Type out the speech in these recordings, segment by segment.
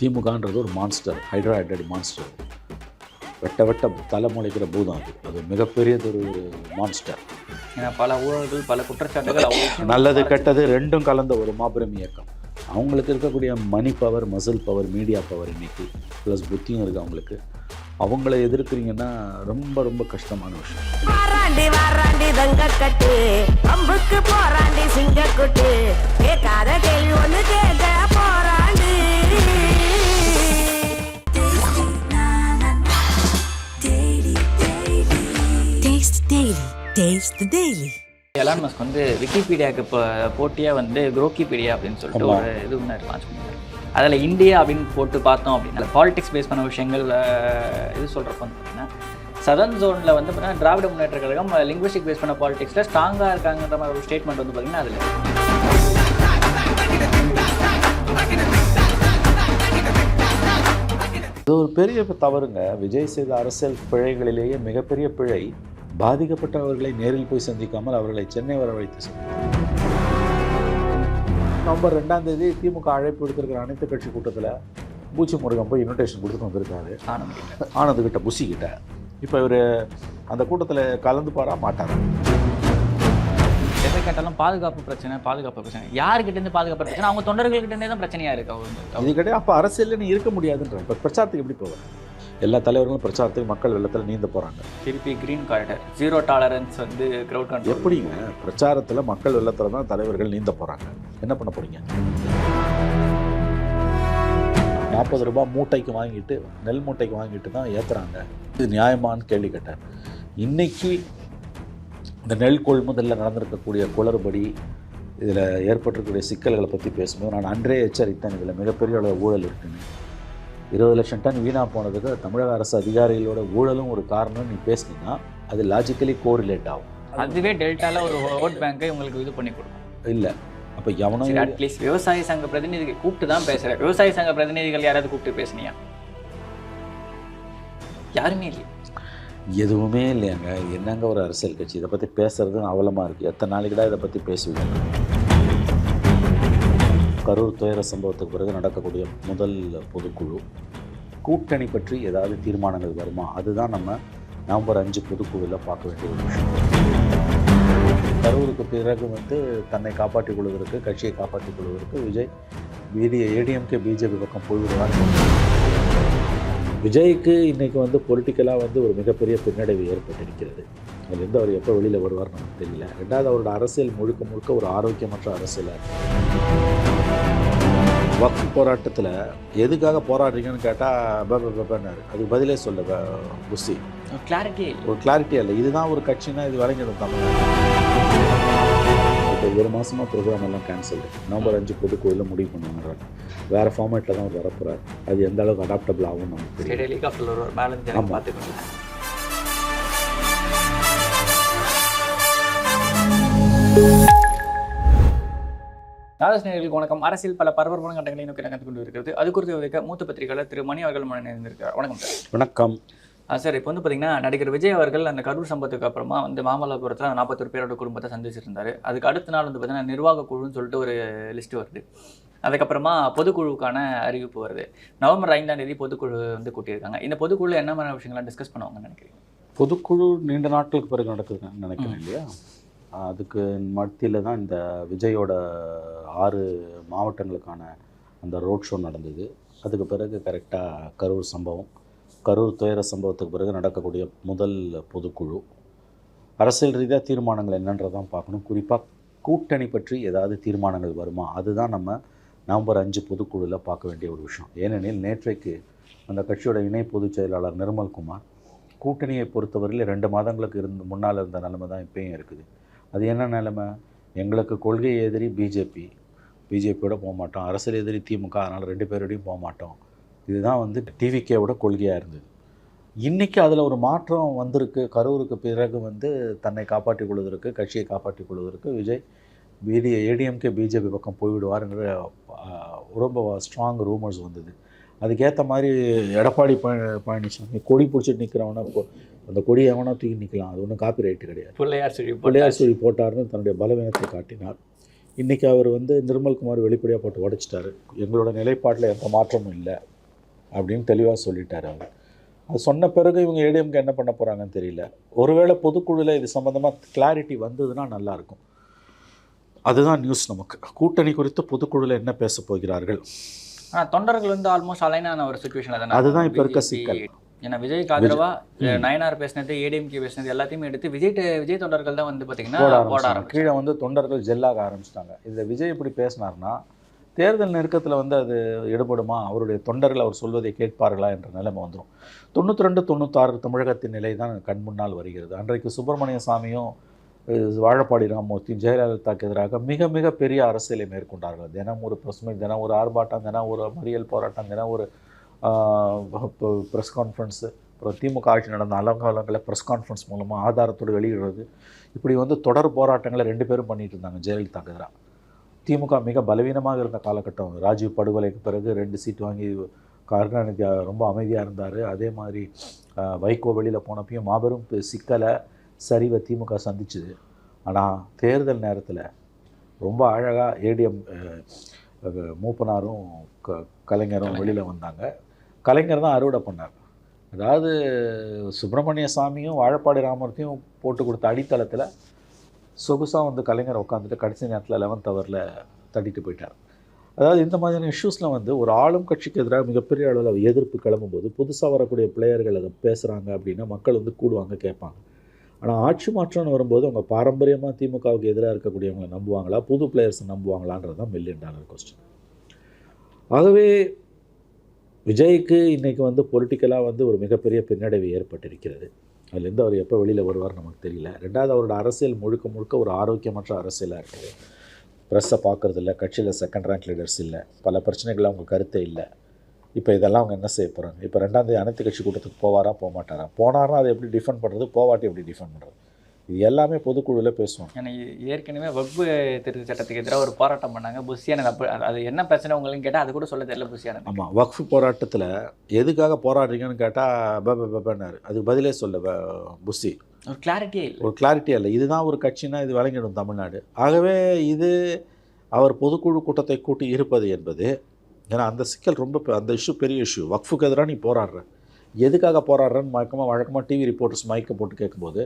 திமுகன்றது ஒரு monster ஹைட்ராய்டட் monster வெட்ட வெட்ட தலைமுளைக்கிற பூதம் அது. அது மிகப்பெரியது ஒரு மான்ஸ்டர் ஏன்னா பல ஊழல்கள் பல குற்றச்சாட்டுகள் நல்லது கெட்டது ரெண்டும் கலந்த ஒரு மாபெரும் இயக்கம். அவங்களுக்கு இருக்கக்கூடிய money power muscle power media power இன்னைக்கு ப்ளஸ் புத்தியும் இருக்குது அவங்களுக்கு. அவங்கள எதிர்க்கிறீங்கன்னா ரொம்ப ரொம்ப கஷ்டமான விஷயம். வாராண்டி வாராண்டி தங்க கட்டு பம்புக்கு போராண்டி சிங்க குட்டு கேட்காத கேள்வி ஒண்ணு கேட்க. Taste the Daily. Elon Musk வந்து விக்கிபீடியாவுக்கு இப்போ போட்டியாக வந்து குரோக்கிபீடியா அப்படின்னு சொல்லிட்டு ஒரு இது ஒன்று லான்ச் பண்ணிருக்காரு அதில் இந்தியா அப்படின்னு போட்டு பார்த்தோம் அப்படின்னா பாலிடிக்ஸ் பேஸ் பண்ண விஷயங்கள் இது சொல்கிறப்ப வந்து பார்த்தீங்கன்னா சதர்ன் ஜோனில் வந்து பார்த்தீங்கன்னா திராவிட முன்னேற்ற கழகம் லிங்குவிஸ்டிக் பேஸ் பண்ண பாலிடிக்ஸில் ஸ்ட்ராங்காக இருக்காங்கன்ற மாதிரி ஒரு ஸ்டேட்மெண்ட் வந்து பார்த்தீங்கன்னா அதில் இது ஒரு பெரிய தவறுங்க. விஜய் செய்த அரசியல் பிழைகளிலேயே மிகப்பெரிய பிழை. பாதிக்கப்பட்டவர்களை நேரில் போய் சந்திக்காமல் அவர்களை சென்னை வரவழைத்து சந்தித்தார். நவம்பர் ரெண்டாம் தேதி திமுக அழைப்பு விடுத்திருக்கிற அனைத்து கட்சி கூட்டத்தில் பூச்சி முருகன் போய் இன்விடேஷன் கொடுத்துட்டு வந்திருக்காரு. முடியல ஆனந்த் கிட்ட புசி கிட்ட இப்போ இவர் அந்த கூட்டத்தில் கலந்து பாரா மாட்டார். எதை கேட்டாலும் பாதுகாப்பு பிரச்சனை பாதுகாப்பு பிரச்சனை. யாருக்கிட்டேருந்து பாதுகாப்பு பிரச்சனை? அவங்க தொண்டர்கள்கிட்டே தான் பிரச்சனையாக இருக்கு. அவங்க இது கிடையாது. அப்போ அரசியலில் நீ இருக்க முடியாதுன்ற. இப்போ பிரச்சாரத்துக்கு எப்படி போவேன் எல்லா தலைவர்களும் பிரச்சாரத்துக்கு மக்கள் வெள்ளத்தில் நீந்த போகிறாங்க திருப்பி கிரீன் காரிடர் ஜீரோ டாலரன்ஸ் வந்து க்ரௌட் கண்ட்ரோல் எப்படிங்க? பிரச்சாரத்தில் மக்கள் வெள்ளத்தில் தான் தலைவர்கள் நீந்த போகிறாங்க என்ன பண்ண போறீங்க? நாற்பது ரூபாய் மூட்டைக்கு வாங்கிட்டு நெல் மூட்டைக்கு வாங்கிட்டு தான் ஏற்றுறாங்க இது நியாயமான்னு கேள்வி கேட்டேன். இன்னைக்கு இந்த நெல் கொள்முதலில் நடந்திருக்கக்கூடிய குளறுபடி இதில் ஏற்பட்டிருக்கக்கூடிய சிக்கல்களை பற்றி பேசும்போது நான் அன்றே எச்சரித்தேன். இதில் மிகப்பெரிய அளவு ஊழல் இருக்குன்னு. இருபது லட்சம் டன் வீணாக போனதுக்கு தமிழக அரசு அதிகாரிகளோட ஊழலும் ஒரு காரணம் நீ பேசுனீங்கன்னா அது லாஜிக்கலி கோரிலேட் ஆகும். அதுவே டெல்டால ஒரு ஓட் பேங்கை உங்களுக்கு இது பண்ணி கொடுக்கும். இல்லை. அப்போ எவனோ சரி அட்லீஸ்ட் விவசாய சங்க பிரதிநிதிகள் கூப்பிட்டு தான் பேசுறேன் விவசாய சங்க பிரதிநிதிகள் யாராவது கூப்பிட்டு பேசுனியா? யாருமே இல்லை எதுவுமே இல்லையாங்க. என்னங்க ஒரு அரசியல் கட்சி? இதை பற்றி பேசுறது அவலமாக இருக்குது எத்தனை நாளைக்குடா இதை பற்றி பேசுவீங்க? கரூர் துயர சம்பவத்துக்கு பிறகு நடக்கக்கூடிய முதல் பொதுக்குழு. கூட்டணி பற்றி ஏதாவது தீர்மானங்கள் வருமா? அதுதான் நம்ம நவம்பர் அஞ்சு பொதுக்குழுவில் பார்க்க வேண்டிய ஒரு விஷயம். கரூருக்கு பிறகு வந்து தன்னை காப்பாற்றிக் கொள்வதற்கு கட்சியை காப்பாற்றிக் கொள்வதற்கு விஜய் பிடி ஏடிஎம்கே பிஜேபி பக்கம் போய்விடுவார். விஜய்க்கு இன்றைக்கி வந்து பொலிட்டிக்கலாக வந்து ஒரு மிகப்பெரிய பின்னடைவு ஏற்பட்டிருக்கிறது. அதுலேருந்து அவர் எப்போ வெளியில் வருவார் நமக்கு தெரியல. ரெண்டாவது அவரோட அரசியல் முழுக்க முழுக்க ஒரு ஆரோக்கியமற்ற அரசியலாக வக்கு போராட்டத்தில் எதுக்காக போராடுறீங்கன்னு கேட்டால் பபன்னாரு அதுக்கு பதிலே சொல்ல ப- புசி கிளாரிட்டியே இல்லை. ஒரு கிளாரிட்டி இல்லை. இதுதான் ஒரு கட்சினா இது வரைஞ்சிடும் தமிழ் இப்போ ஒரு மாசமா ப்ரோக்ராம் எல்லாம் கேன்சல் நவம்பர் அஞ்சு பொதுக்குழுவில் முடிவு பண்ணுவாங்க. வேறு ஃபார்மேட்டில் தான் வரப்போகிறார் அது எந்த அளவுக்கு அடாப்டபிள் ஆகும் நமக்கு தெரியும் ஸ்டேட் ஹெலிகாப்டர் நாதஸ்நேயர்களுக்கு வணக்கம். அரசியல் பல பரபரப்பான கட்டங்களை நோக்கி நகர்ந்து கொண்டு இருக்கிறது அது குறித்து விவரிக்க மூத்த பத்திரிகையாளர் திரு. மணி அவர்கள் மன இருந்திருக்கார் வணக்கம் சார். வணக்கம். சார் இப்போ வந்து பார்த்தீங்கன்னா நடிகர் விஜய் அவர்கள் அந்த கரூர் சம்பவத்துக்கு அப்புறமா வந்து மாமல்லபுரத்தில் நாற்பத்தொரு பேரோட குடும்பத்தை சந்திச்சிருந்தாரு. அதுக்கு அடுத்த நாள் வந்து பார்த்தீங்கன்னா நிர்வாக குழுன்னு சொல்லிட்டு ஒரு லிஸ்ட் வருது. அதுக்கப்புறமா பொதுக்குழுவுக்கான அறிவிப்பு வருது. நவம்பர் ஐந்தாம் தேதி பொதுக்குழு வந்து கூட்டியிருக்காங்க. இந்த பொதுக்குழு என்ன மாதிரி விஷயங்கள்லாம் டிஸ்கஸ் பண்ணுவாங்கன்னு நினைக்கிறீங்க? பொதுக்குழு நீண்ட நாட்களுக்கு பிறகு நடக்குதுன்னு நினைக்கிறேன் இல்லையா? அதுக்கு மத்தியில் தான் இந்த விஜயோட ஆறு மாவட்டங்களுக்கான அந்த ரோட் ஷோ நடந்தது. அதுக்கு பிறகு கரெக்டாக கரூர் சம்பவம். கரூர் துயர சம்பவத்துக்கு பிறகு நடக்கக்கூடிய முதல் பொதுக்குழு. அரசியல் ரீதியாக தீர்மானங்கள் என்னன்றதான் பார்க்கணும். குறிப்பாக கூட்டணி பற்றி ஏதாவது தீர்மானங்கள் வருமா? அதுதான் நம்ம நவம்பர் அஞ்சு பொதுக்குழுவில் பார்க்க வேண்டிய ஒரு விஷயம். ஏனெனில் நேற்றைக்கு அந்த கட்சியோட இணை பொதுச் செயலாளர் நிர்மல்குமார் கூட்டணியை பொறுத்தவரையில் ரெண்டு மாதங்களுக்கு இருந்து முன்னால் இருந்த நிலைமை தான் இப்பயும் இருக்குது. அது என்ன நிலைமை? எங்களுக்கு கொள்கை எதிரி பிஜேபி பிஜேபியோட போக மாட்டோம். அரசியல் எதிரி திமுக அதனால் ரெண்டு பேரோடையும் போக மாட்டோம். இதுதான் வந்து டிவிகேவோட கொள்கையாக இருந்தது. இன்றைக்கி அதில் ஒரு மாற்றம் வந்திருக்கு. கரூருக்கு பிறகு வந்து தன்னை காப்பாற்றிக் கொள்வதற்கு கட்சியை காப்பாற்றிக் கொள்வதற்கு விஜய் பிடி ஏடிஎம்கே பிஜேபி பக்கம் போய்விடுவார்ங்கிற ரொம்ப ஸ்ட்ராங் ரூமர்ஸ் வந்தது. அதுக்கேற்ற மாதிரி எடப்பாடி பழ பழனிசாமி கொடி பிடிச்சிட்டு நிற்கிறவனா அந்த கொடியை எவனா தூக்கி நிற்கலாம் அது ஒன்றும் காப்பி ரைட்டு கிடையாது. பிள்ளையார் சொல்லி பிள்ளையார் சொல்லி போட்டார்னு தன்னுடைய பலவீனத்தை காட்டினார். இன்றைக்கி அவர் வந்து நிர்மல்குமார் வெளிப்படையாக போட்டு உடைச்சிட்டாரு. எங்களோட நிலைப்பாட்டில் எந்த மாற்றமும் இல்லை அப்படின்னு தெளிவாக சொல்லிட்டார் அவர். அது சொன்ன பிறகு இவங்க ஏடிஎம்க்கு என்ன பண்ண போகிறாங்கன்னு தெரியல. ஒருவேளை பொதுக்குழுவில் இது சம்மந்தமாக கிளாரிட்டி வந்ததுன்னா நல்லாயிருக்கும் அதுதான் நியூஸ் நமக்கு. கூட்டணி குறித்து பொதுக்குழுவில் என்ன பேச போகிறார்கள்? ஆனா தொண்டர்கள் வந்து ஆல்மோஸ்ட் அலைனான ஒரு சுச்சுவேஷன்ல தானே அதுதான் இப்ப இருக்க சிக்கல். ஏன்னா விஜய்க்கு ஆதரவா நயனார் பேசினது ஏடிஎம்கே பேசினது எல்லாத்தையுமே எடுத்து விஜய் விஜய் தொண்டர்கள் தான் வந்து போட ஆரம்பிச்சு கீழே வந்து தொண்டர்கள் ஜெல்லாக ஆரம்பிச்சிட்டாங்க. இதில் விஜய் இப்படி பேசினார்னா தேர்தல் நெருக்கத்தில் வந்து அது எடுபடுமா? அவருடைய தொண்டர்கள் அவர் சொல்வதை கேட்பார்களா என்ற நிலைமை வந்துடும் தொண்ணூற்றி ரெண்டு தொண்ணூத்தாறு தமிழகத்தின் நிலை தான் கண் முன்னால் வருகிறது. அன்றைக்கு சுப்பிரமணிய சாமியும் வாழப்பாடி ராமமூர்த்தியும் ஜெயலலிதாக்கு எதிராக மிக மிக பெரிய அரசியலை மேற்கொண்டார்கள். தினம் ஒரு பிரஸ்மை தினம் ஒரு ஆர்ப்பாட்டம் தினம் ஒரு மறியல் போராட்டம் தினம் ஒரு ப்ரெஸ் கான்ஃபரன்ஸு அப்புறம் திமுக ஆட்சி நடந்த அலங்காலங்களில் ப்ரெஸ் கான்ஃபரன்ஸ் மூலமாக ஆதாரத்தோடு வெளியிடுறது. இப்படி வந்து தொடர் போராட்டங்களை ரெண்டு பேரும் பண்ணிட்டு இருந்தாங்க ஜெயலலிதாக்கு எதிராக திமுக மிக பலவீனமாக இருந்த காலகட்டம். ராஜீவ் படுகொலைக்கு பிறகு ரெண்டு சீட் வாங்கி கருணாநிதி ரொம்ப அமைதியாக இருந்தார். அதே மாதிரி வைகோ வெளியில் போனப்பையும் மாபெரும் சிக்கலை சரிவை திமுக சந்திச்சுது. ஆனால் தேர்தல் நேரத்தில் ரொம்ப அழகாக ஏடிஎம் மூப்பனாரும் க கலைஞரும் வெளியில் வந்தாங்க. கலைஞர் தான் அறுவடை பண்ணார். அதாவது சுப்பிரமணிய சாமியும் வாழப்பாடி ராமூர்த்தியும் போட்டு கொடுத்த அடித்தளத்தில் சொகுசாக வந்து கலைஞர் உட்காந்துட்டு கடைசி நேரத்தில் லெவன்த் ஹவரில் தட்டிட்டு போயிட்டார். அதாவது இந்த மாதிரியான இஷ்யூஸில் வந்து ஒரு ஆளும் கட்சிக்கு எதிராக மிகப்பெரிய அளவில் எதிர்ப்பு கிளம்பும்போது புதுசாக வரக்கூடிய பிளேயர்கள் அதை பேசுகிறாங்க அப்படின்னா மக்கள் வந்து கூடுவாங்க கேட்பாங்க. ஆனால் ஆட்சி மாற்றம்னு வரும்போது அவங்க பாரம்பரியமாக திமுகவுக்கு எதிராக இருக்கக்கூடியவங்களை நம்புவாங்களா? புது பிளேயர்ஸை நம்புவாங்களான்றது தான் மில்லியன் டாலர் கொஸ்டின் ஆகவே விஜய்க்கு இன்றைக்கி வந்து பொலிட்டிக்கலாக வந்து ஒரு மிகப்பெரிய பின்னடைவு ஏற்பட்டிருக்கிறது. அதுலேருந்து அவர் எப்போ வெளியில் வருவார் நமக்கு தெரியல. ரெண்டாவது அவரோட அரசியல் முழுக்க முழுக்க ஒரு ஆரோக்கியமற்ற அரசியலாக இருக்குது. ப்ரெஸ்ஸை பார்க்குறது இல்லை கட்சியில் செகண்ட் ரேங்க் லீடர்ஸ் இல்லை பல பிரச்சனைகள் அவங்க கருத்தே இல்லை. இப்போ இதெல்லாம் அவங்க என்ன செய்ய போகிறாங்க இப்போ ரெண்டாந்தேதி அனைத்து கட்சி கூட்டத்துக்கு போவாரா போக மாட்டாரா போனார்னா அதை எப்படி டிஃபெண்ட் பண்ணுறது போவாட்டி எப்படி டிஃபெண்ட் பண்ணுறது இது எல்லாமே பொதுக்குழுவில் ஏன்னா ஏ- ஏற்கனவே வகுப்பு திருத்த சட்டத்துக்கு எதிராக ஒரு போராட்டம் பண்ணாங்க. புஷியானது அப்போ அது என்ன பிரச்சனை உங்களுக்கு கேட்டால் அது கூட சொல்ல தெரியல புஷியானது ஆமாம் வக்ஃப் போராட்டத்தில் எதுக்காக போராடுறீங்கன்னு கேட்டால் பன்னாரு. அதுக்கு பதிலே சொல்ல புஷி ஒரு கிளாரிட்டியே இல்லை. ஒரு கிளாரிட்டி இல்லை. இதுதான் ஒரு கட்சினா இது வழங்கிடும் தமிழ்நாடு. ஆகவே இது அவர் பொதுக்குழு கூட்டத்தை கூட்டி இருப்பது என்பது ஏன்னா அந்த சிக்கல் ரொம்ப அந்த இஷ்யூ பெரிய இஷ்யூ வக்ஃபுக்கு எதிராக நீ போராடுற. எதுக்காக போராடுறன்னு வழக்கமாக வழக்கமாக டிவி ரிப்போர்ட்டர்ஸ் மைக்கை போட்டு கேட்கும்போது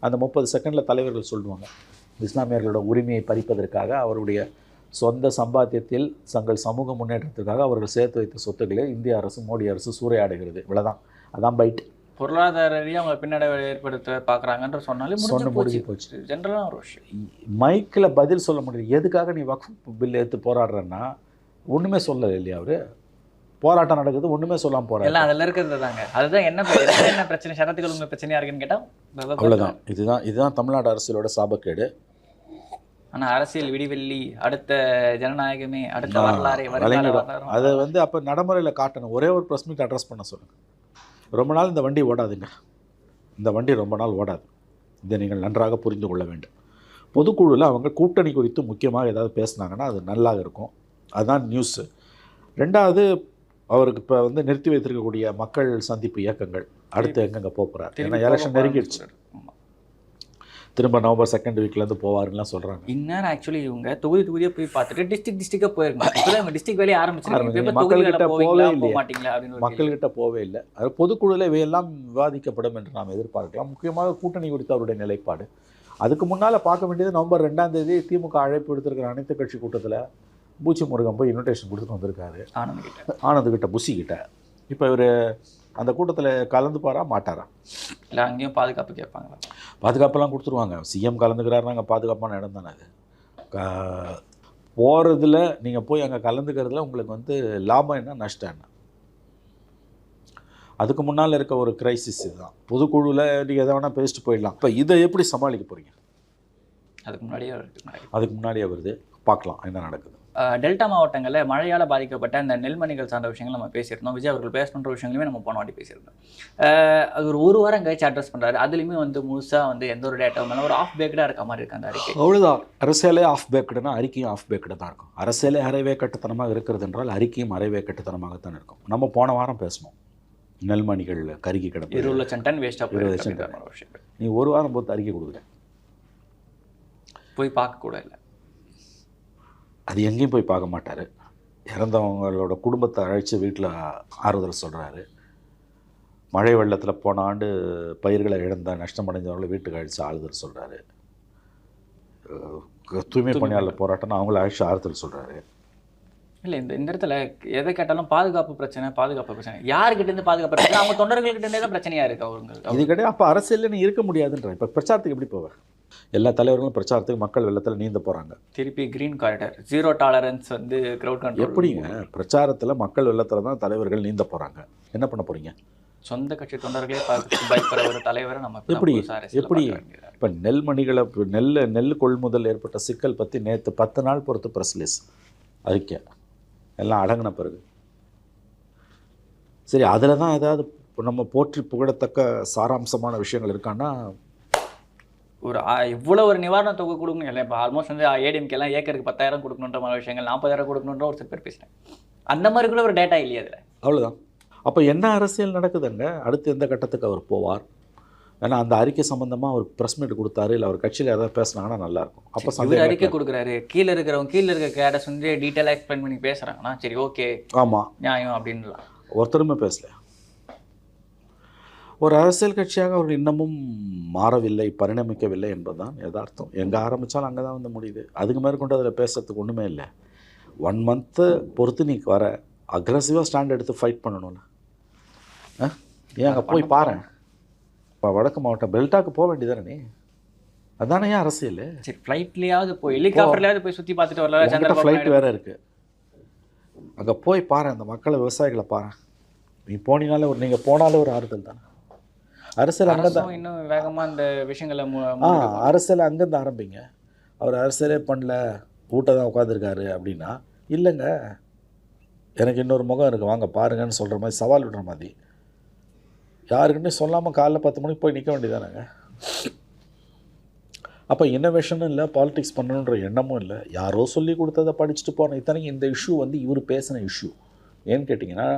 அந்த முப்பது செகண்டில் தலைவர்கள் சொல்லுவாங்க. இஸ்லாமியர்களோட உரிமையை பறிப்பதற்காக அவருடைய சொந்த சம்பாத்தியத்தில் தங்கள் சமூக முன்னேற்றத்திற்காக அவர்கள் சேர்த்து வைத்த சொத்துக்களை இந்திய அரசு மோடி அரசு சூறையாடுகிறது. இவ்வளவுதான். அதான் பைட் பொருளாதார ரீதியாக அவங்க பின்னடைவை ஏற்படுத்த பார்க்குறாங்கன்ற சொன்னாலே சொன்ன முடிஞ்சு போச்சு. ஜென்ரலாக ஒரு விஷயம். மைக்கில் பதில் சொல்ல முடியாது எதுக்காக நீ வக்ஃப் பில் எடுத்து போராடுறன்னா ஒன்றுமே சொல்லலை இல்லையா அவரு? போராட்டம் நடக்குது ஒன்றுமே சொல்லாமல் போராட்டம் எல்லாம் அதில் இருக்கிறது தாங்க. அதுதான் என்ன என்ன பிரச்சனை? சரத்துகள் உங்க பிரச்சனையா இருக்குன்னு கேட்டால் அவ்வளோதான் இதுதான் இதுதான் தமிழ்நாடு அரசியலோட சாபக்கேடு. ஆனா அரசியல் விடிவெள்ளி அடுத்த ஜனநாயகமே அடுத்த வரலாறு அதை வந்து அப்போ நடைமுறையில் காட்டணும். ஒரே ஒரு ப்ரெஸ் மீட் அட்ரஸ் பண்ண சொல்லுங்க. ரொம்ப நாள் இந்த வண்டி ஓடாதுங்க. இந்த வண்டி ரொம்ப நாள் ஓடாது. இதை நீங்கள் நன்றாக புரிந்து கொள்ள வேண்டும். பொதுக்குழுவில் அவங்க கூட்டணி குறித்து முக்கியமாக ஏதாவது பேசுனாங்கன்னா அது நல்லா இருக்கும். அதுதான் நியூஸு ரெண்டாவது அவருக்கு இப்போ வந்து நிறுத்தி வைத்திருக்கக்கூடிய மக்கள் சந்திப்பு இயக்கங்கள் அடுத்து எங்கெங்கே போகிறார் ஏன்னா எலெக்ஷன் நெருங்கிடுச்சு. திரும்ப நவம்பர் செகண்ட் வீக்லேருந்து போவாருலாம் சொல்கிறாங்க இந்நேரம் ஆக்சுவலி இவங்க தொகுதி தொகுதியா போய் பார்த்துட்டு டிஸ்ட்ரிக்ட் டிஸ்ட்ரிக்டாக போயிருக்காங்க இப்போதான் இவங்க டிஸ்ட்ரிக்ட் வேலையை ஆரம்பிச்சிருக்காங்க. ஆரம்பிச்சு. இப்போ மக்கள்கிட்ட தொகுதிகளில் போவே போவீங்களா போக இல்லையே. மாட்டீங்களா அப்படின்னு ஒரு கேள்வி. மக்கள்கிட்ட போவே இல்லை. அது பொதுக்குழுவில் இவையெல்லாம் விவாதிக்கப்படும் என்று நாம் எதிர்பார்க்கலாம். முக்கியமாக கூட்டணி குறித்த அவருடைய நிலைப்பாடு. அதுக்கு முன்னால் பார்க்க வேண்டியது நவம்பர் ரெண்டாம் தேதி திமுக அழைப்பு எடுத்திருக்கிற அனைத்து கட்சி கூட்டத்தில் பூச்சி முருகன் போய் இன்விடேஷன் கொடுத்துட்டு வந்திருக்காரு. ஆனந்த் கிட்ட ஆனந்த் கிட்ட புசி கிட்ட இப்போ இவர் அந்த கூட்டத்தில் கலந்துப்பாரா மாட்டாரா? இல்லை அங்கேயும் பாதுகாப்பு கேட்பாங்களா? பாதுகாப்பெல்லாம் கொடுத்துருவாங்க. சிஎம் கலந்துக்கிறாருனாங்க பாதுகாப்பான இடம் தானே அது. போகிறதுல நீங்கள் போய் அங்கே கலந்துக்கிறதுல உங்களுக்கு வந்து லாபம் என்ன நஷ்டம் என்ன? அதுக்கு முன்னால் இருக்க ஒரு கிரைசிஸ் இதுதான். பொதுக்குழுவில் நீங்கள் எதை வேணால் பேசிட்டு போயிடலாம். இப்போ இதை எப்படி சமாளிக்க போகிறீங்க அதுக்கு முன்னாடியே. அதுக்கு முன்னாடியே வருது. பார்க்கலாம் என்ன நடக்குது. டெல்டா மாவட்டங்களில் மழையால் பாதிக்கப்பட்ட அந்த நெல்மணிகள் சார்ந்த விஷயங்கள் நம்ம பேசியிருந்தோம். விஜய் அவர்கள் பேசணுன்ற விஷயங்களுமே நம்ம போன வாட்டி பேசியிருந்தோம். அது ஒரு ஒரு வாரம் கழிச்சு அட்ரஸ் பண்ணுறாரு அதுலேயுமே வந்து முழுசாக வந்து எந்த ஒரு டேட்டாவும் ஒரு ஆஃப் பேக்கடாக இருக்க மாதிரி இருக்கு அந்த அறிக்கை. அவ்வளோதான் அரசியலே ஆஃப் பேக்கடுனா அறிக்கையும் ஆஃப் பேக்கடு தான் இருக்கும். அரசியலே அரைவே கட்டுத்தனமாக இருக்கிறது என்றால் அறிக்கையும் அரைவே கட்டுத்தனமாகத்தான் இருக்கும். நம்ம போன வாரம் பேசணும் நெல்மணிகள் கருகி கிடப்பு இருபது லட்சம் டன் வேஸ்ட்டாக இருபது லட்சம் விஷயம் நீ ஒரு வாரம் பொறுத்து அறிக்கை கொடுக்குறேன் போய் பார்க்க கூட இல்லை. அது எங்கேயும் போய் பார்க்க மாட்டார். இறந்தவங்களோட குடும்பத்தை அழைச்சி வீட்டில் ஆறுதல் சொல்கிறாரு மழை வெள்ளத்தில் போன ஆண்டு பயிர்களை இழந்த நஷ்டமடைந்தவர்களை வீட்டுக்கு அழைச்சி ஆறுதல் சொல்கிறாரு தூய்மை பணியாளர் போராட்டம்னு அவங்கள அழைச்சி ஆறுதல் சொல்கிறாரு இல்லை இந்த இந்த இடத்துல எதை கேட்டாலும் பாதுகாப்பு பிரச்சனை பாதுகாப்பு பிரச்சனை. யாருக்கிட்ட இருந்து பாதுகாப்பு பிரச்சனை? அவங்க தொண்டர்கள்கிட்ட இருந்தே தான் பிரச்சனையா இருக்கு அவங்களுக்கு. இது கிடையாது. அப்போ அரசியலில் நீ இருக்க முடியாதுன்ற. இப்போ பிரச்சாரத்துக்கு எப்படி போவேன் எல்லா தலைவர்களும் பிரச்சாரத்துக்கு மக்கள் வெள்ளத்தில் நீந்த போகிறாங்க திருப்பி கிரீன் காரிடர் ஜீரோ டாலரன்ஸ் வந்து கிரௌட் கண்ட்ரோல் எப்படிங்க? பிரச்சாரத்தில் மக்கள் வெள்ளத்தில் தான் தலைவர்கள் நீந்த போகிறாங்க என்ன பண்ண போகிறீங்க சொந்த கட்சி தொண்டர்களே பார்த்து பயப்படுற ஒரு தலைவரை நம்ம எப்படி? எப்படி? இப்போ நெல்மணிகளை நெல் நெல் கொள்முதல் ஏற்பட்ட சிக்கல் பற்றி நேற்று பத்து நாள் பொறுத்து ப்ரெஸ் ரிலீஸ் அறிக்கை எல்லாம் அடங்கின பிறகு. சரி அதில் தான் ஏதாவது நம்ம போற்றி புகழத்தக்க சாராம்சமான விஷயங்கள் இருக்கான்னா ஒரு இவ்வளவு ஒரு நிவாரண தொகை கொடுக்கணும். இல்லை இப்போ ஆல்மோஸ்ட் வந்து ஏடிஎம்கே எல்லாம் ஏக்கருக்கு பத்தாயிரம் கொடுக்கணுன்ற மாதிரி விஷயங்கள் நாற்பதாயிரம் கொடுக்கணுன்ற ஒரு சில பேர் பேசுகிறேன் அந்த மாதிரி கூட ஒரு டேட்டா இல்லையா அதில் அவ்வளோதான் அப்போ என்ன அரசியல் நடக்குதுங்க? அடுத்து எந்த கட்டத்துக்கு அவர் போவார்? ஏன்னா அந்த அறிக்கை சம்மந்தமாக அவர் ப்ரெஸ் மீட் கொடுத்தாரு இல்லை அவர் கட்சியில் ஏதாவது பேசுனாங்கன்னா நல்லாயிருக்கும் அப்போ இவர் அறிக்கை கொடுக்குறாரு. கீழே இருக்கிறவங்க கீழே இருக்க கேடஸ் வந்து டீட்டெயிலாக எக்ஸ்பிளைன் பண்ணி பேசுறாங்கன்னா சரி ஓகே ஆமாம் நியாயம் அப்படின்லாம் ஒருத்தருமே பேசல. ஒரு அரசியல் கட்சியாக அவர் இன்னமும் மாறவில்லை பரிணமிக்கவில்லை என்பதுதான் யதார்த்தம். எங்கே ஆரம்பித்தாலும் அங்கே தான் வந்து முடியுது. அதுக்கு மேற்கொண்டு அதில் பேசுறதுக்கு ஒன்றுமே இல்லை. ஒன் மந்த்து பொறுத்து நீ வர. அக்ரஸிவாக ஸ்டாண்ட் எடுத்து ஃபைட் பண்ணணும்ல. ஆ? ஏன் அங்கே போய் பாரேன் இப்போ வடக்கு மாவட்டம் பெல்ட்டாக்கு போக வேண்டியதானே நீ? அதானே ஏன் அரசியல்? சரி ஃப்ளைட்லயாவது போய் ஹெலிகாப்டர்லயாவது போய் சுத்தி பார்த்துட்டு வரல உங்ககிட்ட சந்திரபாபு ஃப்ளைட். வேறு இருக்குது அங்கே போய் பாரு அந்த மக்களை விவசாயிகளை பாரு. நீ போனீங்கனாலே ஒரு நீங்கள் போனாலே ஒரு ஆறுதல் தானே. அரசியல் அங்கே தான் இன்னும் வேகமா இந்த விஷயங்களை ஆ. அரசியல் அங்கேருந்து ஆரம்பிங்க. அவர் அரசியலே பண்ணல வீட்டை தான் உட்காந்துருக்காரு அப்படின்னா இல்லைங்க. எனக்கு இன்னொரு முகம் இருக்குது வாங்க பாருங்கன்னு சொல்கிற மாதிரி சவால் விடுற மாதிரி. யாருக்குன்னு சொல்லாமல் காலைல பத்து மணிக்கு போய் நிற்க வேண்டியதானங்க. அப்போ இன்னோவேஷனும் இல்லை பாலிடிக்ஸ் பண்ணணுன்ற எண்ணமும் இல்லை. யாரோ சொல்லி கொடுத்ததை படிச்சுட்டு போனேன் இத்தனைக்கு இந்த இஷ்யூ வந்து இவர் பேசின இஷ்யூ ஏன்னு கேட்டிங்கன்னா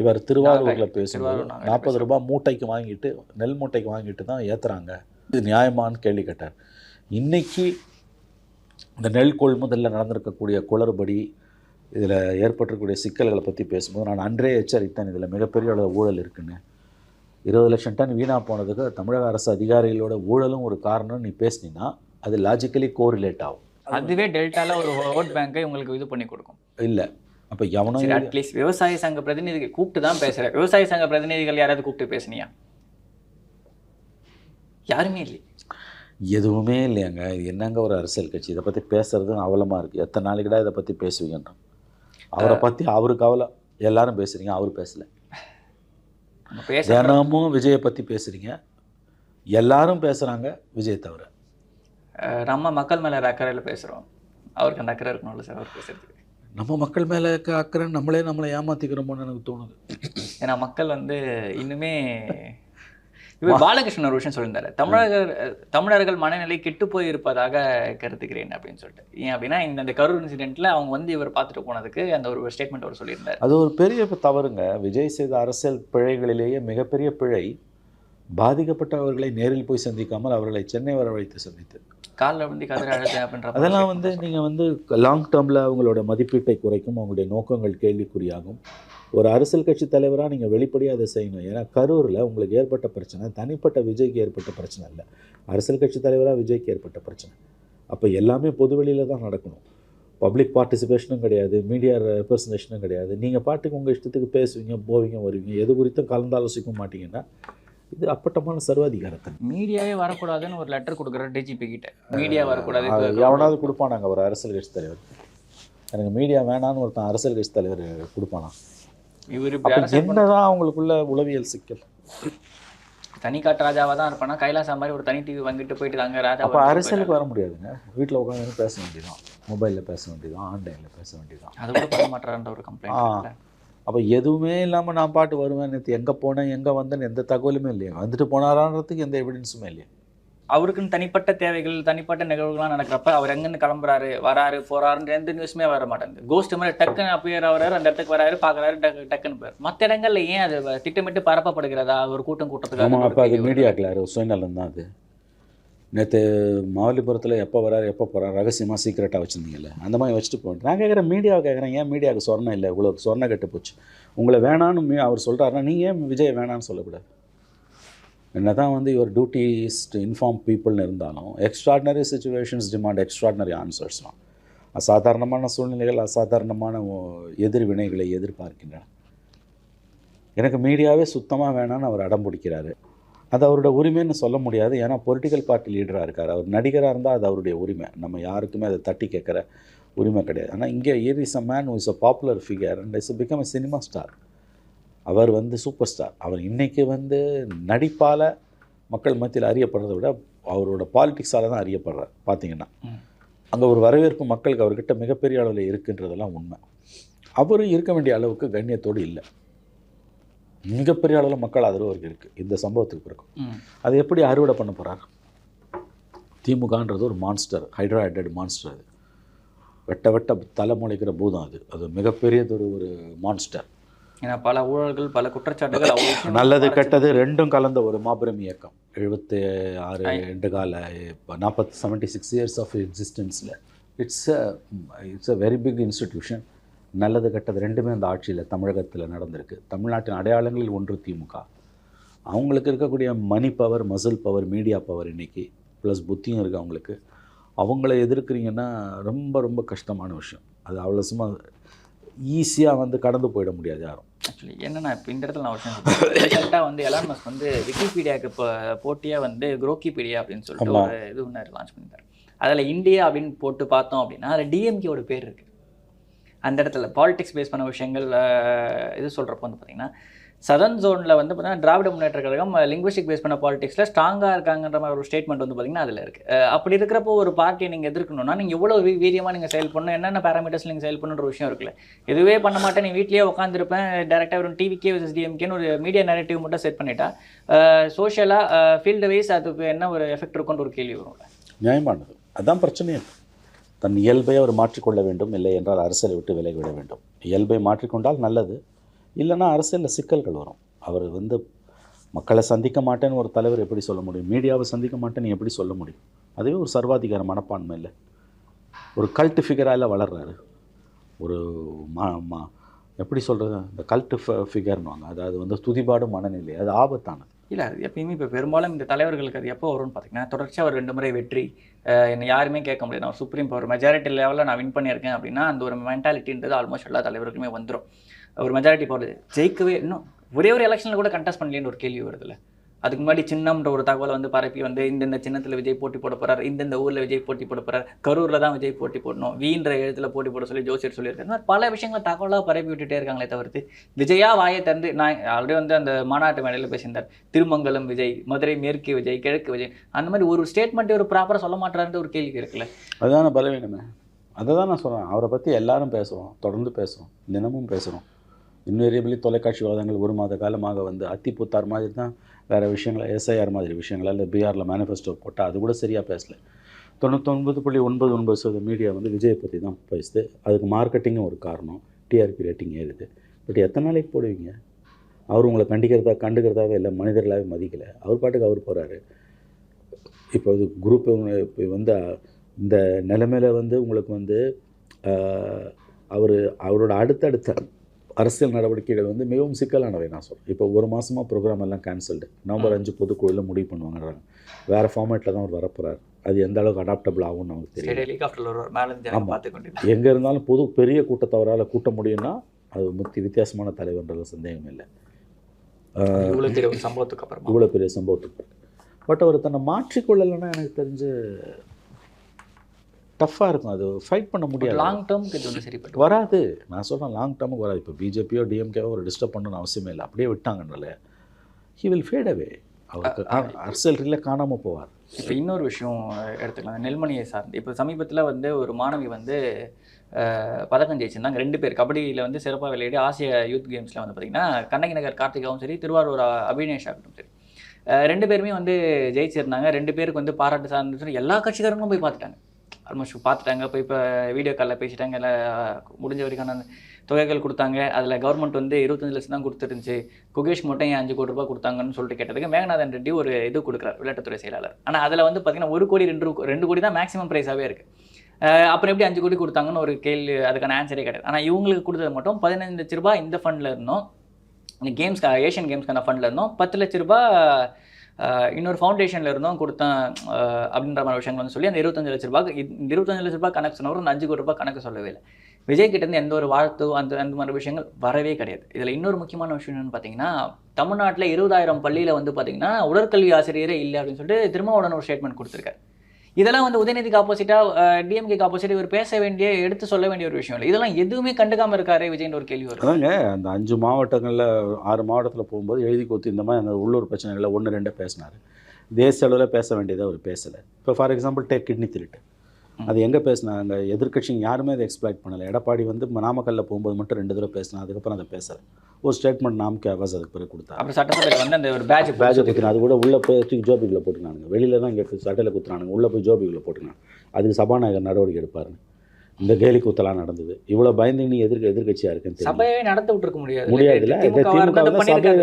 இவர் திருவாரூரில் பேசும்போது நாற்பது ரூபாய் மூட்டைக்கு வாங்கிட்டு நெல் மூட்டைக்கு வாங்கிட்டு தான் ஏற்றுறாங்க இது நியாயமான்னு கேள்வி கேட்டார். இன்னைக்கு இந்த நெல் கொள்முதலில் நடந்திருக்கக்கூடிய குளறுபடி இதில் ஏற்பட்டிருக்கக்கூடிய சிக்கல்களை பற்றி பேசும்போது நான் அன்றே எச்சரித்தேன். இதில் மிகப்பெரிய அளவு ஊழல் இருக்குன்னு. இருபது லட்சம் டன் வீணாக போனதுக்கு தமிழக அரசு அதிகாரிகளோட ஊழலும் ஒரு காரணம் நீ பேசுனீன்னா அது லாஜிக்கலி கோரிலேட் ஆகும். அதுவே டெல்டால ஒரு ஓட் பேங்கை உங்களுக்கு இது பண்ணி கொடுக்கும். இல்லை. அப்போ எவனோ சரி அட்லீஸ்ட் விவசாய சங்க பிரதிநிதிகள் கூப்பிட்டு தான் பேசுறேன் விவசாய சங்க பிரதிநிதிகள் யாராவது கூப்பிட்டு பேசுனியா? யாருமே இல்லை எதுவுமே இல்லையாங்க. இது என்னங்க ஒரு அரசியல் கட்சி? இதை பற்றி பேசுறது அவலமாக இருக்குது எத்தனை நாளைக்குடா இதை பற்றி பேசுவீங்கன்றான். அவரை பற்றி அவருக்கு அவலை. எல்லாரும் பேசுகிறீங்க அவர் பேசல. தினமும் விஜயை பற்றி பேசுகிறீங்க எல்லாரும் பேசுகிறாங்க விஜய் தவிர. நம்ம மக்கள் மேல அக்கறையில் பேசுறோம். அவருக்கு அந்த அக்கறை இருக்கணும்ல சார் அவர் பேசுறதுக்கு. நம்ம மக்கள் மேலே இருக்க அக்கறை நம்மளே நம்மளை ஏமாற்றிக்கிறோமோன்னு எனக்கு தோணுது. ஏன்னா மக்கள் வந்து இன்னுமே இவர் பாலகிருஷ்ணன் ஒரு விஷயம் சொல்லியிருந்தாரு. தமிழர்கள் தமிழர்கள் மனநிலை கெட்டு போய் இருப்பதாக கருத்துக்கிறேன் அப்படின்னு சொல்லிட்டு. ஏன் அப்படின்னா இந்த இந்த கரூர் இன்சிடென்ட்ல அவங்க வந்து இவர் பார்த்துட்டு போனதுக்கு அந்த ஒரு ஸ்டேட்மெண்ட் அவர் சொல்லியிருந்தாரு. அது ஒரு பெரிய தவறுங்க. விஜய் செய்த அரசியல் பிழைகளிலேயே மிகப்பெரிய பிழை. பாதிக்கப்பட்டவர்களை நேரில் போய் சந்திக்காமல் அவர்களை சென்னை வரவழைத்து சந்தித்து. காலில் வந்து அதெல்லாம் வந்து. நீங்கள் வந்து லாங் டேர்மில் அவங்களோட மதிப்பீட்டை குறைக்கும் அவங்களுடைய நோக்கங்கள் கேள்விக்குறியாகும். ஒரு அரசியல் கட்சி தலைவராக நீங்கள் வெளிப்படையாக அதை செய்யணும். ஏன்னா கரூரில் உங்களுக்கு ஏற்பட்ட பிரச்சனை தனிப்பட்ட விஜய்க்கு ஏற்பட்ட பிரச்சனை இல்லை. அரசியல் கட்சி தலைவராக விஜய்க்கு ஏற்பட்ட பிரச்சனை. அப்போ எல்லாமே பொதுவெளியில் தான் நடக்கணும். பப்ளிக் பார்ட்டிசிபேஷனும் கிடையாது மீடியா ரெப்ரசன்டேஷனும் கிடையாது. நீங்கள் பாட்டுக்கு உங்கள் இஷ்டத்துக்கு பேசுவீங்க போவீங்க வருவீங்க. எது குறித்தும் கலந்தாலோசிக்க மாட்டீங்கன்னா இது அப்பட்டமான சர்வாதிகாரத்தன் மீடியாவே வரக்கூடாதுன்னு ஒரு லெட்டர் கொடுக்குறாரு டிஜிபி கிட்ட. மீடியா வரக்கூடாது எவனாவது கொடுப்பானாங்க ஒரு அரசியல் கட்சி தலைவர். எனக்கு மீடியா வேணான்னு ஒருத்தன் அரசியல் கட்சி தலைவர் கொடுப்பானா? இவர் என்னதான் அவங்களுக்குள்ள உளவியல் சிக்கல்? தனி காட்டு ராஜாவா தான் இருப்பானா? கைலாசா மாதிரி ஒரு தனி டிவி வாங்கிட்டு போயிட்டு அங்க ராஜா அப்போ அரசியலுக்கு வர முடியாதுங்க. வீட்டில் உட்காந்து பேச வேண்டியதான் மொபைலில் பேச வேண்டியதான் ஆன்லைனில் பேச வேண்டியதான் அது கூட பண்ண மாட்டாருன்ற ஒரு கம்ப்ளைண்ட் அப்போ எதுவுமே இல்லாமல் நான் பாட்டு வருவேன். நேற்று எங்கே போனேன் எங்கே வந்தேன்னு எந்த தகவலுமே இல்லையா. வந்துட்டு போனாரான்றதுக்கு எந்த எவிடன்ஸுமே இல்லையா. அவருக்குன்னு தனிப்பட்ட தேவைகள் தனிப்பட்ட நிகழ்வுகள்லாம் நடக்கிறப்ப அவர் எங்கேருந்து கிளம்புறாரு வராரு போறாருன்ற எந்த நியூஸுமே வர மாட்டேங்குது கோஸ்ட் மாதிரி டக்குன்னு அப்பியர் ஆகுறாரு அந்த இடத்துக்கு வராரு பார்க்கறாரு டக்கு டக்குன்னு போய் மற்ற இடங்கள்ல ஏன் அது திட்டமிட்டு பரப்பப்படுகிறதா? ஒரு கூட்டம் கூட்டத்துக்கு மீடியாக்கில் சுயநலம் தான் அது. நேற்று மாவலிபுரத்தில் எப்போ வராரு எப்போ போகிறார் ரகசியமாக சீக்கிரட்டாக வச்சுருந்தீங்கல்ல. அந்த மாதிரி வச்சுட்டு போகிறேன் நான் கேட்குறேன் மீடியாவை கேட்குறேன் ஏன் மீடியாவுக்கு சொர்ணம் இல்லை? இவ்வளோ சொர்ணம் கெட்டு போச்சு. உங்களை வேணான்னு மீ அவர் சொல்கிறாருன்னா நீங்கள் ஏன் விஜய் வேணான்னு சொல்லக்கூடாது? என்ன தான் வந்து your duty is to inform பீப்புள்னு இருந்தாலும் எக்ஸ்ட்ராடினரி சுச்சுவேஷன்ஸ் டிமாண்ட் எக்ஸ்ட்ராடினரி ஆன்சர்ஸ்லாம் அசாதாரணமான சூழ்நிலைகள் அசாதாரணமான எதிர்வினைகளை எதிர்பார்க்கின்றன. எனக்கு மீடியாவே சுத்தமாக வேணான்னு அவர் அடம் பிடிக்கிறாரு. அது அவரோட உரிமைன்னு சொல்ல முடியாது. ஏன்னா பொலிட்டிக்கல் பார்ட்டி லீடராக இருக்கார். அவர் நடிகராக இருந்தால் அது அவருடைய உரிமை. நம்ம யாருக்குமே அதை தட்டி கேட்குற உரிமை கிடையாது. ஆனால் இங்கே here is a man is a popular figure and is become a cinema star அவர் வந்து சூப்பர் ஸ்டார் அவர் இன்னைக்கு வந்து நடிப்பால் மக்கள் மத்தியில் அறியப்படுறதை விட அவரோட பாலிடிக்ஸால் தான் அறியப்படுறார் பார்த்தீங்கன்னா. அங்கே ஒரு வரவேற்பு மக்களுக்கு அவர்கிட்ட மிகப்பெரிய அளவில் இருக்குன்றதெல்லாம் உண்மை. அவரும் இருக்க வேண்டிய அளவுக்கு கண்ணியத்தோடு இல்லை. மிகப்பெரிய அளவில் மக்கள் ஆதரவு அவருக்கு இருக்குது இந்த சம்பவத்துக்கு பிறகு. அது எப்படி அறுவடை பண்ண போகிறார் திமுகன்றது ஒரு மான்ஸ்டர் ஹைட்ரா ஹெட்டட் மான்ஸ்டர் அது. வெட்ட வெட்ட தலை முளைக்கிற பூதம் அது. அது மிகப்பெரியதொரு ஒரு மான்ஸ்டர் ஏன்னா பல ஊழல்கள் பல குற்றச்சாட்டுகள் நல்லது கெட்டது ரெண்டும் கலந்த ஒரு மாபெரும் இயக்கம். எழுபத்தி ஆறு ரெண்டு கால இப்போ நாற்பத்தி seventy six years of எக்ஸிஸ்டன்ஸில் it's a it's a very big institution நல்லது கெட்டது ரெண்டுமே அந்த ஆட்சியில் தமிழகத்தில் நடந்திருக்கு. தமிழ்நாட்டின் அடையாளங்களில் ஒன்று திமுக. அவங்களுக்கு இருக்கக்கூடிய money power muscle power media power இன்னைக்கு ப்ளஸ் புத்தியும் இருக்குது அவங்களுக்கு. அவங்கள எதிர்க்கிறீங்கன்னா ரொம்ப ரொம்ப கஷ்டமான விஷயம். அது அவ்வளோ சும்மா ஈஸியாக வந்து கடந்து போயிட முடியாது யாரும். ஆக்சுவலி என்னன்னா இப்போ இந்த இடத்துல நான் ஒரு ரீசெண்டாக வந்து எலான் மஸ்க் வந்து விக்கிபீடியாவுக்கு இப்போ போட்டியாக வந்து குரோக்கிபீடியா அப்படின்னு சொல்லிட்டு. ஒரு இது ஒன்று லான்ச் பண்ணியிருந்தாரு அதில் இந்தியா அப்படின்னு போட்டு பார்த்தோம் அப்படின்னா அதில் டிஎம்கேவோட பேர் இருக்குது அந்த இடத்துல பாலிடிக்ஸ் பேஸ் பண்ண விஷயங்கள் இது சொல்கிறப்போ வந்து பார்த்தீங்கன்னா சதர்ன் ஜோனில் வந்து பார்த்தீங்கன்னா திராவிட முன்னேற்ற கழகம் லிங்குவிஸ்டிக் பேஸ் பண்ண பாலிடிக்ஸில் ஸ்ட்ராங்காக இருக்காங்கன்ற மாதிரி ஒரு ஸ்டேட்மெண்ட் வந்து பார்த்தீங்கன்னா அதில் இருக்குது அப்படி இருக்கிறப்போ ஒரு பார்ட்டியை நீங்கள் எதிர்க்கணும்னா நீங்கள் எவ்வளோ வீ வீரியமாக நீங்கள் செயல் பண்ணணும் என்னென்ன பேராமீட்டர்ஸ் நீங்கள் செயல் பண்ணுற விஷயம் இருக்குல்ல. எதுவே பண்ண மாட்டேன் நீ வீட்லேயே உட்காந்துருப்பேன் டேரெக்டாக ஒரு டிவிக்கே விசஸ் டிஎம்கேன்னு ஒரு மீடியா நேரட்டிவ் மட்டும் செட் பண்ணிட்டா சோஷியலாக ஃபீல்டு வைஸ் அதுக்கு என்ன ஒரு எஃபெக்ட் இருக்குன்ற ஒரு கேள்வி வரும்ல. நியாயமானது. அதுதான் பிரச்சனையே. தன் இயல்பை அவர் மாற்றிக்கொள்ள வேண்டும். இல்லை என்றால் அரசியலை விட்டு விலகிவிட வேண்டும். இயல்பை மாற்றிக்கொண்டால் நல்லது. இல்லைன்னா அரசியலில் சிக்கல்கள் வரும். அவர் வந்து மக்களை சந்திக்க மாட்டேன்னு ஒரு தலைவர் எப்படி சொல்ல முடியும்? மீடியாவை சந்திக்க மாட்டேன்னு எப்படி சொல்ல முடியும்? அதுவே ஒரு சர்வாதிகார மனப்பான்மை இல்லை. ஒரு கல்ட் ஃபிகராக வளர்றாரு. ஒரு மா மா எப்படி சொல்கிறது இந்த கல்ட் ஃபிகர்னுவாங்க அதாவது வந்து துதிபாடும் மனநிலை. அது ஆபத்தானது. இல்லை அது எப்பயுமே இப்போ பெரும்பாலும் இந்த தலைவர்களுக்கு அது எப்போ வரும்னு பார்த்தீங்கன்னா தொடர்ச்சியாக ஒரு ரெண்டு முறை வெற்றி என்னை யாருமே கேட்க முடியாது நான் சுப்ரீம் பவர் மெஜாரிட்டி லெவலில் நான் வின் பண்ணியிருக்கேன் அப்படின்னா அந்த ஒரு மென்டாலிட்டின்றது ஆல்மோஸ்ட் எல்லா தலைவர்களுமே வந்துடும் ஒரு மெஜாரிட்டி பவர் ஜெயிக்கவே இன்னும் ஒரே ஒரு எலெக்ஷனில் கூட கண்டெஸ்ட் பண்ணலேன்னு ஒரு கேள்வி வருதுல்ல. அதுக்கு முன்னாடி சின்னம்ன்ற ஒரு தகவலை வந்து பரப்பி வந்து இந்தந்த சின்னத்தில் விஜய் போட்டி போட போகிறார் இந்தந்த ஊரில் விஜய் போட்டி போட போகிறார் கரூரில் தான் விஜய் போட்டி போடணும் வீன்ற எழுத்தில் போட்டி போட சொல்லி ஜோசியர் சொல்லியிருக்காரு. இந்த மாதிரி பல விஷயங்களை தகவலாக பரப்பி விட்டுட்டே இருக்காங்களே தவிர்த்து விஜயா வாயை தந்து நான் ஆல்ரெடி வந்து அந்த மாநாட்டு மேடையில் பேசியிருந்தார். திருமங்கலம் விஜய் மதுரை மேற்கு விஜய் கிழக்கு விஜய் அந்த மாதிரி ஒரு ஸ்டேட்மெண்ட்டை ஒரு ப்ராப்பராக சொல்ல மாட்டாருன்ற ஒரு கேள்வி இருக்குல்ல. அதுதான் பலவீனமே. அதை தான் நான் சொல்கிறேன் அவரை பற்றி எல்லாரும் பேசுகிறோம் தொடர்ந்து பேசுகிறோம் தினமும் பேசுகிறோம் இன்னும் தொலைக்காட்சி வாதங்கள் ஒரு மாத காலமாக வந்து அத்தி புத்தார் மாதிரி தான் வேறு விஷயங்களை எஸ்ஐஆர் மாதிரி விஷயங்கள் இல்லை பீகாரில் மேனிஃபெஸ்டோ போட்டால் அது கூட சரியாக பேசலை. தொண்ணூத்தொன்பது புள்ளி ஒன்பது ஒன்பது சதவீத மீடியா வந்து விஜயை பற்றி தான் பேசுது. அதுக்கு மார்க்கெட்டிங்கும் ஒரு காரணம். டிஆர்பி ரேட்டிங் ஏறுது. பட் எத்தனை நாளைக்கு போடுவீங்க? அவர் உங்களை கண்டிக்கிறதா கண்டுக்கிறதாவே இல்லை மனிதர்களாகவே மதிக்கலை. அவர் பாட்டுக்கு அவர் போகிறாரு இப்போ இது குரூப் இப்போ வந்து இந்த நிலைமையில் வந்து உங்களுக்கு வந்து அவர் அவரோட அடுத்தடுத்த அரசியல் நடவடிக்கைகள் வந்து மிகவும் சிக்கலானவை நான் சொல்கிறேன் இப்போ ஒரு மாதமாக ப்ரோக்ராம் எல்லாம் கேன்சல்டு நவம்பர் அஞ்சு பொதுக்குழுவில் முடிவு பண்ணுவாங்கன்றாங்க. வேறு ஃபார்மேட்டில் தான் அவர் வரப்போகிறார் அது எந்த அளவுக்கு அடாப்டபிள் ஆகும்னு நமக்கு தெரியும் எங்கே இருந்தாலும் பொது பெரிய கூட்டத்தை அவரால் கூட்ட முடியும்னா அது முத்தி வித்தியாசமான தலைவர்ன்றதுல சந்தேகம் இல்லை. இவ்வளோ பெரிய சம்பவத்துக்கு அப்புறமா? இவ்வளோ பெரிய சம்பவத்துக்கு பட் அவர் தன்னை மாற்றிக்கொள்ளலைன்னா எனக்கு தெரிஞ்சு டஃப்பாக இருக்கும். அது ஃபைட் பண்ண முடியாது. லாங் டேர்முக்கு இது வந்து சரிப்பட்டு வராது. நான் சொல்கிறேன் லாங் டேர்முக்கு வராது. இப்போ பிஜேபியோ டிஎம்கேவோ ஒரு டிஸ்டர்ப் பண்ணணும்னு அவசியமே இல்லை. அப்படியே விட்டாங்கனால ஹி வில் ஃபேட் அவே அவருக்கு அரசியல் ரீதியில் காணாமல் போவார். இப்போ இன்னொரு விஷயம் எடுத்துக்கலாம். நெல்மணியை சார்ந்து. இப்போ சமீபத்தில் வந்து ஒரு மாணவி வந்து பதக்கம் ஜெயிச்சிருந்தாங்க. ரெண்டு பேர் கபடியில் வந்து சிறப்பாக விளையாடி ஆசிய யூத் கேம்ஸில் வந்து பார்த்திங்கன்னா கண்ணகி நகர் கார்த்திகாவும் சரி திருவாரூர் அபினேஷ் ஆகட்டும் சரி. ரெண்டு பேருமே வந்து ஜெயிச்சிருந்தாங்க. ரெண்டு பேருக்கு வந்து பாராட்டு சார்ந்து எல்லா கட்சிக்காரங்களும் போய் பார்த்துட்டாங்க ஆல்மோஸ்ட் பார்த்துட்டாங்க போய் இப்போ வீடியோ காலில் பேசிட்டாங்க. இல்லை முடிஞ்ச வரைக்கும் தொகைகள் கொடுத்தாங்க. அதில் கவர்மெண்ட் வந்து இருபத்தஞ்சு லட்சம் தான் கொடுத்துருந்துச்சு. குகேஷ் மட்டும் ஏன் அஞ்சு கோடி ரூபாய் கொடுத்தாங்கன்னு சொல்லிட்டு கேட்டதுக்கு மேகநாதன் ரெட்டி ஒரு இது கொடுக்குறாரு விளையாட்டுத்துறை செயலாளர். ஆனால் அதில் வந்து பார்த்தீங்கன்னா ஒரு கோடி ரெண்டு ரெண்டு கோடி தான் மேக்ஸிமம் ப்ரைஸாகவே இருக்குது அப்புறம் எப்படி அஞ்சு கோடி கொடுத்தாங்கன்னு ஒரு கேள்வி அதுக்கான ஆன்சரே கிடையாது ஆனால் இவங்களுக்கு கொடுத்தது மட்டும் பதினஞ்சு லட்ச ரூபாய் இந்த ஃபண்டில் இருந்தோம். இந்த கேம்ஸ் ஏஷியன் கேம்ஸ்க்கான ஃபண்டில் இருந்தோம். பத்து லட்ச ரூபாய் இன்னொரு ஃபவுண்டேஷனில் இருந்தோம் கொடுத்தேன் அப்படின்ற மாதிரி விஷயங்கள் வந்து சொல்லி அந்த இருபத்தஞ்சு லட்ச ரூபாய் இந்த இருபத்தஞ்சு லட்ச ரூபாய் கணக்கு சொன்னவர் அந்த அஞ்சு கோடி ரூபாய் கணக்கு சொல்லவே இல்லை. விஜய் கிட்டேருந்து எந்த ஒரு வாழ்த்தோ அந்த அந்த மாதிரி விஷயங்கள் வரவே கிடையாது. இதில் இன்னொரு முக்கியமான விஷயம் என்னன்னு பார்த்தீங்கன்னா தமிழ்நாட்டில் இருபதாயிரம் பள்ளியில் வந்து பார்த்தீங்கன்னா உடற்கல்வி ஆசிரியரே இல்லை அப்படின்னு சொல்லிட்டு திருமாவளவன் ஒரு ஸ்டேட்மெண்ட் கொடுத்துருக்காரு. இதெல்லாம் வந்து உதயநிதிக்கு ஆப்போசிட்டாக டிஎம்கேக்கு ஆப்போசிட் இவர் பேச வேண்டிய எடுத்து சொல்ல வேண்டிய ஒரு விஷயம் இல்லை. இதெல்லாம் எதுவுமே கண்டுக்காம இருக்காரு விஜய்னு ஒரு கேள்வி வரும் அதாங்க அந்த அஞ்சு மாவட்டங்களில் ஆறு மாவட்டத்தில் போகும்போது எழுதி கொத்து இந்த மாதிரி அந்த உள்ளூர் பிரச்சனைகளை ஒன்று ரெண்டு பேசினார். தேசிய அளவில் பேச வேண்டியதை அவர் பேசலை. இப்போ ஃபார் எக்ஸாம்பிள் டேக் கிட்னி திருட்டு. அது எங்கே பேசினாங்க எதிர்க்கட்சிங்க யாருமே அதை எக்ஸ்ப்ளாய்ட் பண்ணலை. எடப்பாடி வந்து நாமக்கல்ல போகும்போது மட்டும் ரெண்டு தடவை பேசினா அதுக்கப்புறம் அதை பேசலை. ஒரு ஸ்டேட்மெண்ட் நாம்கே ஆவாஸ் அதுக்கு பிறகு கொடுத்தாரு. அப்புறம் சட்டசபையில் வந்து அந்த ஒரு பேட்ச் பேட்சை குத்துனா அது கூட உள்ளே போய் தூக்கி ஜோபிக்குள்ளே போட்டுனானுங்க வெளியில தான் இங்கே சட்டையில் குத்துனானுங்க உள்ளே போய் ஜோபிக்குள்ளே போட்டுனாங்க அதுக்கு சபாநாயகர் நடவடிக்கை எடுப்பாருன்னு இந்த கேலி கூத்தலாம் நடந்தது. இவ்வளோ பயந்து நீ எதிர்க்க எதிர்க்கட்சியாக இருக்குன்னு சபையவே நடத்த விட்டுருக்க முடியாது. முடியாதுல்ல. திமுக வந்து சபையை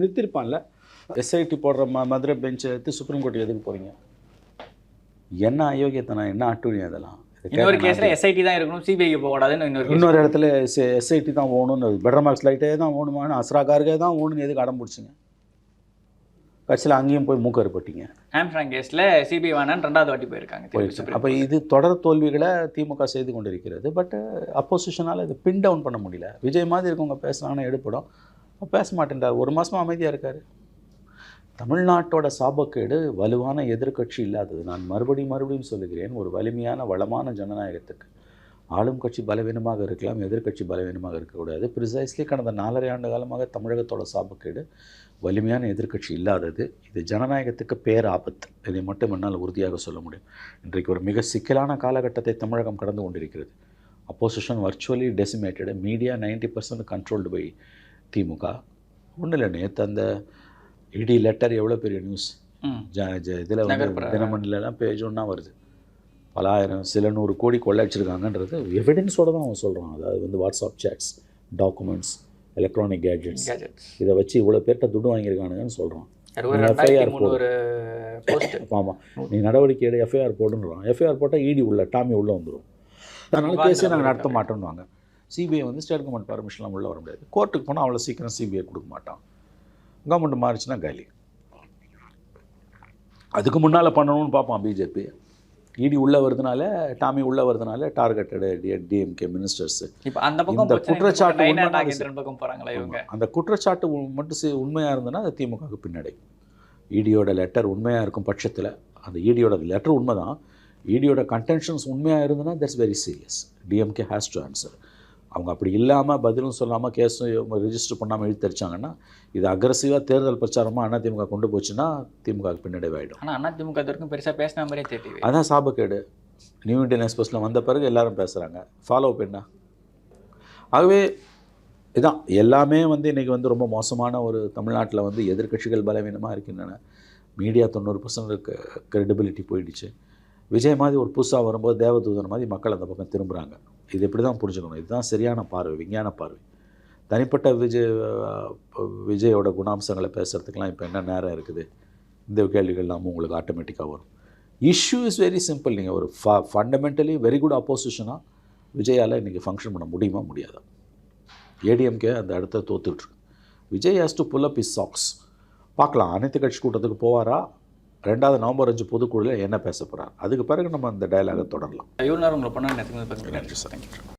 நிறுத்திருப்பான்ல. எஸ்ஐடி போடுற மதுரை பெஞ்சை எடுத்து சுப்ரீம் கோர்ட் எதுக்கு போகிறீங்க என்ன அயோக்கியத்தனம் என்ன அட்டுழியம் இதெல்லாம் இது இன்னொரு கேஸ்ல எஸ்ஐடி தான் இருக்கணும் சிபிஐக்கு போகக்கூடாதுன்னு இன்னொரு. இன்னொரு இடத்துல எஸ்ஐடி தான் ஓணுன்னு பெட்டர் மார்க்ஸ் லைட்டே தான் ஓணுமான்னு அஸ்ராகாருக்கே தான் ஓணுன்னு எதுக்கு அடம் பிடிச்சிங்க? கட்சியில் அங்கேயும் போய் மூக்கறுப்பட்டீங்க ஹாம்ஸ்ட்ராங் கேஸ்ல சிபிஐ வேணான்னு ரெண்டாவது வாட்டி போயிருக்காங்க போயிடுச்சு. அப்போ இது தொடர் தோல்விகளை திமுக செய்து கொண்டிருக்கிறது. பட் அப்போசிஷனால் இது பின் டவுன் பண்ண முடியல. விஜய் மாதிரி இருக்கவங்க பேசுனாங்கன்னா எடுப்படும் பேச மாட்டேன்றார் ஒரு மாசமா அமைதியாக இருக்காரு. தமிழ்நாட்டோட சாபக்கேடு வலுவான எதிர்க்கட்சி இல்லாதது. நான் மறுபடியும் மறுபடியும் சொல்லுகிறேன் ஒரு வலிமையான வளமான ஜனநாயகத்துக்கு ஆளும் கட்சி பலவீனமாக இருக்கலாம் எதிர்க்கட்சி பலவீனமாக இருக்கக்கூடாது. ப்ரிசைஸ்லி கடந்த நாலரை ஆண்டு காலமாக தமிழகத்தோட சாபக்கேடு வலிமையான எதிர்க்கட்சி இல்லாதது. இது ஜனநாயகத்துக்கு பேராபத்து இதை மட்டும் என்னால் உறுதியாக சொல்ல முடியும். இன்றைக்கு ஒரு மிக சிக்கலான காலகட்டத்தை தமிழகம் கடந்து கொண்டிருக்கிறது. Opposition virtually decimated media ninety percent controlled by DMK. ஒன்றும் இல்லை நேற்று அந்த இடி லெட்டர் எவ்வளோ பெரிய நியூஸ் இதில் வந்து. தினமணிலலாம் பேஜ் ஒன்றா வருது. பல ஆயிரம் சில நூறு கோடி கொள்ளையடிச்சிருக்காங்கன்றது எவிடன்ஸோடு தான் அவன் சொல்கிறான் அதாவது வந்து WhatsApp chats documents electronic gadgets. இதை வச்சு இவ்வளோ பேர்கிட்ட துட்டு வாங்கியிருக்கானுங்கன்னு சொல்கிறான் முந்நூறு போஸ்ட் ஆமாம் நீ நடவடிக்கை எடு எஃப்ஐஆர் போடுன்றான். எஃப்ஐஆர் போட்டால் இடி உள்ள டாமி உள்ளே வந்துடும் அதனால கேஸே நாங்கள் நடத்த நடவடிக்கை. மாட்டோம்னுவாங்க சிபிஐ வந்து ஸ்டேட் கவர்மெண்ட் பர்மிஷன்லாம் உள்ளே வர முடியாது. கோர்ட்டுக்கு போனால் அவ்வளோ சீக்கிரம் சிபிஐ கொடுக்க மாட்டான். கவர்மெண்ட் மாறிச்சுன்னா காலி. அதுக்கு முன்னால் பண்ணணும்னு பார்ப்பான் பிஜேபி இடி உள்ளே வருதுனால டாமி உள்ளே வருதுனால டார்கெட்டடு டிஎம்கே மினிஸ்டர்ஸு இப்போ அந்த பக்கம் இந்த குற்றச்சாட்டு பக்கம் போறாங்களா இவங்க? அந்த குற்றச்சாட்டு மட்டும் உண்மையாக இருந்ததுன்னா அது திமுகவுக்கு பின்னடை. இடியோட லெட்டர் உண்மையாக இருக்கும் பட்சத்தில் அந்த இடியோட லெட்டர் உண்மை தான் இடியோட கன்டென்ஷன்ஸ் உண்மையாக இருந்ததுன்னா that's very serious DMK has to answer அவங்க அப்படி இல்லாமல் பதிலும் சொல்லாமல் கேஸும் ரிஜிஸ்டர் பண்ணாமல் இழுத்தடிச்சாங்கன்னா இது அக்ரஸிவாக தேர்தல் பிரச்சாரமாக அதிமுக கொண்டு போச்சுன்னா திமுகவுக்கு பின்னடைவாயிடும். ஆனா அண்ணா திமுக இது வரைக்கும் பெருசா பேசின மாதிரியே தெரியல அதான் சாபக்கேடு. நியூ இண்டியன் எக்ஸ்பிரஸில் வந்த பிறகு எல்லாரும் பேசுகிறாங்க ஃபாலோ என்ன? ஆகவே இதான் எல்லாமே வந்து இன்றைக்கி வந்து ரொம்ப மோசமான ஒரு தமிழ்நாட்டில் வந்து எதிர்க்கட்சிகள் பலவீனமாக இருக்கின்றன. மீடியா தொண்ணூறு பர்சன்ட் கிரெடிபிலிட்டி போயிடுச்சு. விஜய் மாதிரி ஒரு புதுசாக வரும்போது தேவதூதன் மாதிரி மக்கள் அந்த பக்கம் திரும்புகிறாங்க இது இப்படி தான் புரிஞ்சுக்கணும்? இதுதான் சரியான பார்வை விஞ்ஞான பார்வை. தனிப்பட்ட விஜய் விஜயோட குணாம்சங்களை பேசுகிறதுக்கெலாம் இப்போ என்ன நேரம் இருக்குது? இந்த கேள்விகள் எல்லாமும் உங்களுக்கு ஆட்டோமேட்டிக்காக வரும். இஷ்யூ இஸ் வெரி சிம்பிள் நீங்கள் ஒரு ஃப ஃபண்டமெண்டலி வெரி குட் அப்போசிஷனாக விஜயால் இன்றைக்கி ஃபங்க்ஷன் பண்ண முடியுமா? முடியாதா? ஏடிஎம்கே அந்த இடத்த தோத்துட்ருக்கு Vijay has to pull up his socks பார்க்கலாம். அனைத்து கட்சி கூட்டத்துக்கு போவாரா? ரெண்டாவது நவம்பர் அஞ்சு பொதுக்குழுவில் என்ன பேச போகிறார் அதுக்கு பிறகு நம்ம அந்த டயலாகை தொடரலாம். இவ்வளோ நேரம் உங்களை பண்ண நன்றி சார்